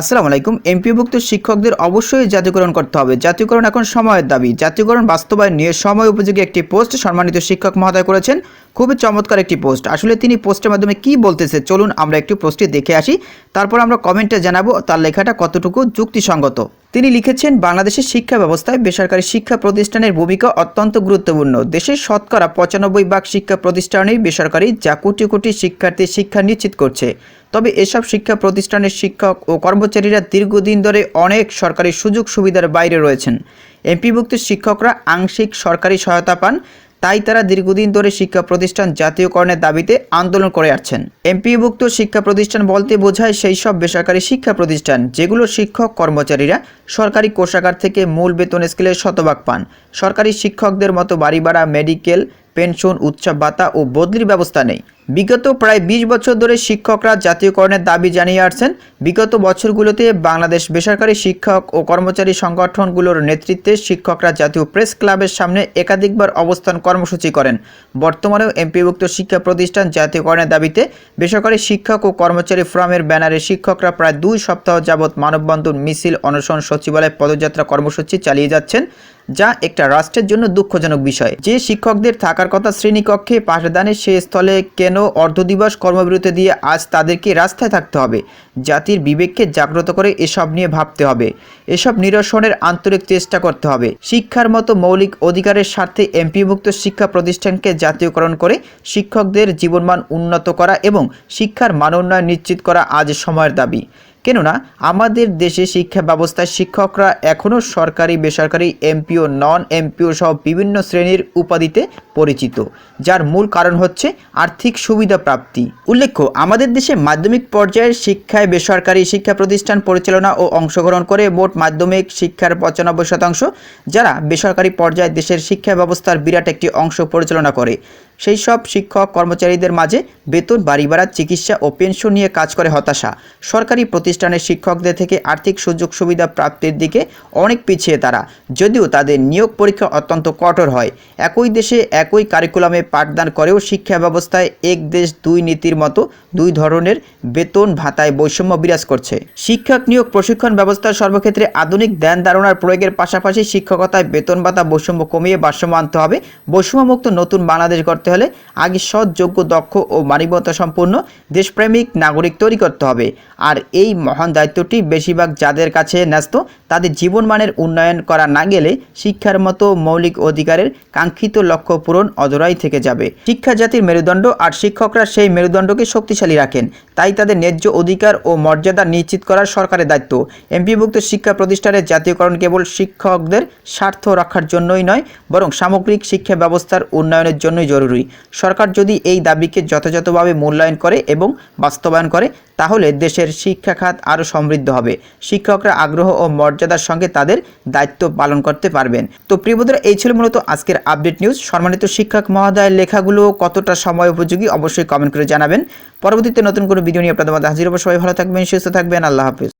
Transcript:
আসসালামু আলাইকুম। এমপিভুক্ত শিক্ষকদের অবশ্যই জাতীয়করণ করতে হবে। জাতীয়করণ এখন সময়ের দাবি। জাতীয়করণ বাস্তবায়ন নিয়ে সময় উপযোগী একটি পোস্ট সম্মানিত শিক্ষক মহোদয় করেছেন। খুবই চমৎকার একটি পোস্ট। আসলে তিনি পোস্টের মাধ্যমে কি বলতেছে, চলুন আমরা একটি পোস্টটি দেখে আসি। তারপর আমরা কমেন্টে জানাব তার লেখাটা কতটুকু যুক্তিসঙ্গত। তিনি লিখেছেন, বাংলাদেশের শিক্ষা ব্যবস্থায় বেসরকারি শিক্ষা প্রতিষ্ঠানের ভূমিকা অত্যন্ত গুরুত্বপূর্ণ। দেশের শতকরা পঁচানব্বই ভাগ শিক্ষা প্রতিষ্ঠানেই বেসরকারি যা কোটি কোটি শিক্ষার্থীর শিক্ষা নিশ্চিত করছে। তবে এসব শিক্ষা প্রতিষ্ঠানের শিক্ষক ও কর্মচারীরা দীর্ঘদিন ধরে অনেক সরকারি সুযোগ সুবিধার বাইরে রয়েছেন। এমপিভুক্ত শিক্ষকরা আংশিক সরকারি সহায়তা পান তাই তারা দীর্ঘদিন ধরে শিক্ষা প্রতিষ্ঠান জাতীয়করণের দাবিতে আন্দোলন করে আসছেন। এমপিভুক্ত শিক্ষা প্রতিষ্ঠান বলতে বোঝায় সেই সব বেসরকারি শিক্ষা প্রতিষ্ঠান, যেগুলো শিক্ষক কর্মচারীরা সরকারি কোষাগার থেকে মূল বেতন স্কেলের শতভাগ পান। সরকারি শিক্ষকদের মতো বাড়ি ভাড়া, মেডিকেল পেনশন উৎসব ভাতা ও বদলির ব্যবস্থা নেই। বিগত প্রায় বিশ বছর ধরে শিক্ষকরা জাতীয়করণের দাবি জানিয়ে আসছেন, বিগত বছরগুলোতে বাংলাদেশ বেসরকারি শিক্ষক ও কর্মচারী সংগঠনগুলোর নেতৃত্বে শিক্ষকরা জাতীয় প্রেস ক্লাবের সামনে একাধিকবার অবস্থান কর্মসূচি করেন। বর্তমানেও এমপিভুক্ত শিক্ষা প্রতিষ্ঠান জাতীয়করণের দাবিতে বেসরকারি শিক্ষক ও কর্মচারী ফোরামের ব্যানারে শিক্ষকরা প্রায় দুই সপ্তাহ যাবৎ মানববন্ধন মিছিল অনশন সচিবালয় পদযাত্রা কর্মসূচি চালিয়ে যাচ্ছেন। যা একটা রাষ্ট্রের জন্য দুঃখজনক বিষয়। যে শিক্ষকদের থাকার কথা শ্রেণীকক্ষে পাঠদানের সে স্থলে কেন অর্ধদিবস কর্মবিরতি দিয়ে আজ তাদেরকে রাস্তায় থাকতে হবে? জাতির বিবেককে জাগ্রত করে এসব নিয়ে ভাবতে হবে। এসব নিরসনের আন্তরিক চেষ্টা করতে হবে। শিক্ষার মতো মৌলিক অধিকারের স্বার্থে এমপিভুক্ত শিক্ষা প্রতিষ্ঠানকে জাতীয়করণ করে শিক্ষকদের জীবনমান উন্নত করা এবং শিক্ষার মানোন্নয়ন নিশ্চিত করা আজ সময়ের দাবি। কেননা আমাদের দেশে শিক্ষা ব্যবস্থায় শিক্ষকরা এখনও সরকারি, বেসরকারি, এমপিও, নন এমপিও সহ বিভিন্ন শ্রেণির উপাধিতে পরিচিত, যার মূল কারণ হচ্ছে আর্থিক সুবিধা প্রাপ্তি। উল্লেখ্য, আমাদের দেশে মাধ্যমিক পর্যায়ের শিক্ষায় বেসরকারি শিক্ষা প্রতিষ্ঠান পরিচালনা ও অংশগ্রহণ করে মোট মাধ্যমিক শিক্ষার পঁচানব্বই শতাংশ, যারা বেসরকারি পর্যায়ে দেশের শিক্ষা ব্যবস্থার বিরাট একটি অংশ পরিচালনা করে। সেই সব শিক্ষক কর্মচারীদের মাঝে বেতন, বাড়ি ভাড়া, চিকিৎসা ও পেনশন নিয়ে কাজ করে হতাশা। সরকারি প্রতিষ্ঠানের শিক্ষকদের থেকে আর্থিক সুযোগ সুবিধা প্রাপ্তির দিকে অনেক পিছিয়ে তারা, যদিও তাদের নিয়োগ পরীক্ষা অত্যন্ত কঠোর হয়। একই দেশে একই কারিকুলামে পাঠদান করেও শিক্ষা ব্যবস্থায় এক দেশ দুই নীতির মতো দুই ধরনের বেতন ভাতায় বৈষম্য বিরাজ করছে। শিক্ষক নিয়োগ প্রশিক্ষণ ব্যবস্থার সর্বক্ষেত্রে আধুনিক ধ্যান ধারণার প্রয়োগের পাশাপাশি শিক্ষকতায় বেতন ভাতা বৈষম্য কমিয়ে ভারসাম্য আনতে হবে। বৈষম্যমুক্ত নতুন বাংলাদেশ গড়তে হলে আগে সৎ, যোগ্য, দক্ষ ও মানবতা সম্পন্ন দেশপ্রেমিক নাগরিক তৈরি করতে হবে। আর এই মহান দায়িত্বটি বেশিরভাগ যাদের কাছে ন্যস্ত, তাদের জীবনমানের উন্নয়ন করা না গেলে শিক্ষার মতো মৌলিক অধিকারের কাঙ্ক্ষিত লক্ষ্য পূরণ অধরাই থেকে যাবে। শিক্ষা জাতির মেরুদণ্ড আর শিক্ষকরা সেই মেরুদণ্ডকে শক্তিশালী রাখেন। তাই তাদের ন্যায্য অধিকার ও মর্যাদা নিশ্চিত করার সরকারের দায়িত্ব। এমপিভুক্ত শিক্ষা প্রতিষ্ঠানের জাতীয়করণ কেবল শিক্ষকদের স্বার্থ রক্ষার জন্যই নয়, বরং সামগ্রিক শিক্ষা ব্যবস্থার উন্নয়নের জন্যই জরুরি। সরকার যদি এই দাবিকে যথাযথভাবে মূল্যায়ন করে এবং বাস্তবায়ন করে, তাহলে দেশের শিক্ষা খাত আরও সমৃদ্ধ হবে। শিক্ষকরা আগ্রহ ও মর্যাদার সঙ্গে তাদের দায়িত্ব পালন করতে পারবেন। তো প্রিয়বন্ধুরা এই ছিল মূলত আজকের আপডেট নিউজ। সম্মানিত শিক্ষক মহোদয়ের লেখাগুলো কতটা সময় উপযোগী অবশ্যই কমেন্ট করে জানাবেন। পরবর্তীতে নতুন কোনো ভিডিও নিয়ে আপনাদের মধ্যে হাজির হব। সবাই ভালো থাকবেন, সুস্থ থাকবেন, আল্লাহ হাফিজ।